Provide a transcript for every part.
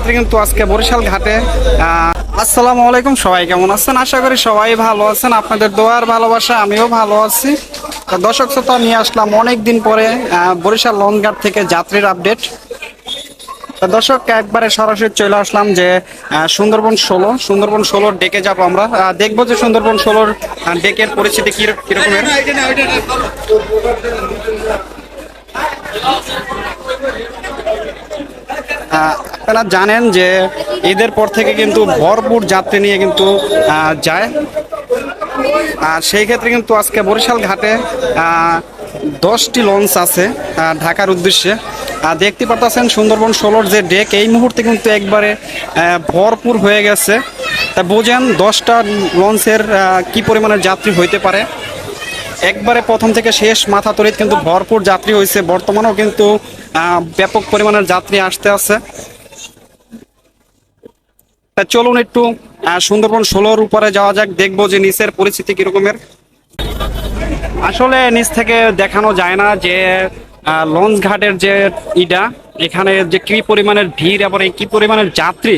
ক্ষেত্রে কিন্তু আজকে বরিশাল ঘাটে আসসালামু আলাইকুম। সবাই কেমন আছেন? আশা করি সবাই ভালো আছেন। আপনাদের দোয়ার ভালোবাসা, আমিও ভালো আছি। দর্শক শ্রোতা, নিয়ে আসলাম অনেক দিন পরে বরিশাল লঞ্চঘাট থেকে যাত্রীর আপডেট দর্শক, একবারে সরাসরি চলে আসলাম যে সুন্দরবন ষোলো। সুন্দরবন ষোলোর ডেকে যাব আমরা। দেখব যে সুন্দরবন ষোলোর ডেকের পরিস্থিতি কিরকমের। আপনারা জানেন যে ঈদের পর থেকে কিন্তু ভরপুর যাত্রী নিয়ে কিন্তু যায়। আর সেই ক্ষেত্রে কিন্তু আজকে বরিশাল ঘাটে দশটি লঞ্চ আছে ঢাকার উদ্দেশ্যে। আর দেখতে পাচ্ছেন সুন্দরবন ষোলোর যে ডেক, এই মুহূর্তে কিন্তু একবারে ভরপুর হয়ে গেছে। তা বোঝেন দশটা লঞ্চের কি পরিমাণের যাত্রী হইতে পারে। একবারে প্রথম থেকে শেষ মাথা তরিত কিন্তু ভরপুর যাত্রী হয়েছে বর্তমানেও কিন্তু ব্যাপক পরিমাণের যাত্রী আসতে আছে। চলুন একটু সুন্দরবন ষোলোর উপরে যাওয়া যাক, দেখব যে নিচের পরিস্থিতি কিরকমের। আসলে নিচ থেকে দেখানো যায় না যে লঞ্চ ঘাটের যে ইটা, এখানে যে কি পরিমাণের ভিড় এবং কি পরিমাণের যাত্রী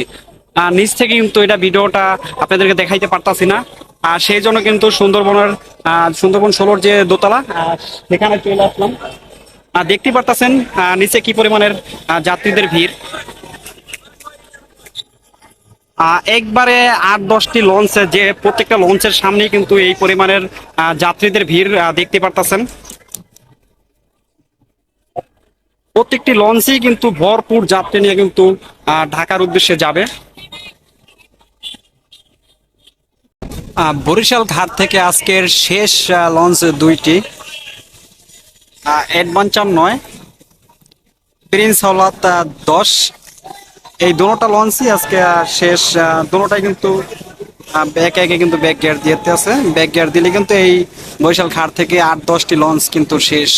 নিচ থেকে কিন্তু এটা ভিডিওটা আপনাদেরকে দেখাইতে পারতাছি না। আর সেই জন্য কিন্তু সুন্দরবনের সুন্দরবন ষোলোর যে দোতলা সেখানে চলে আসলাম। দেখতে পারতাছেন নিচে কি পরিমাণের যাত্রীদের ভিড়। একবারে আট দশটি লঞ্চ যে প্রত্যেকটা লঞ্চের সামনেই কিন্তু এই পরিমাণের যাত্রীদের ভিড় দেখতে পারতেছেন। প্রত্যেকটি লঞ্চেই কিন্তু ভরপুর যাত্রী নিয়ে কিন্তু ঢাকার উদ্দেশ্যে যাবে। বরিশাল ঘাট থেকে আজকের শেষ লঞ্চ দুইটি। অ্যাডভেঞ্চার নয়। প্রিন্স হলাত দশ। এই দোনোটা লঞ্চই আজকে শেষ দোনোটাই কিন্তু ব্যাক একে কিন্তু ব্যাক গিয়ার দিতে আছে। ব্যাক গিয়ার দিলে কিন্তু এই বৈশাল ঘাট থেকে আট, দশটি লঞ্চ কিন্তু শেষ।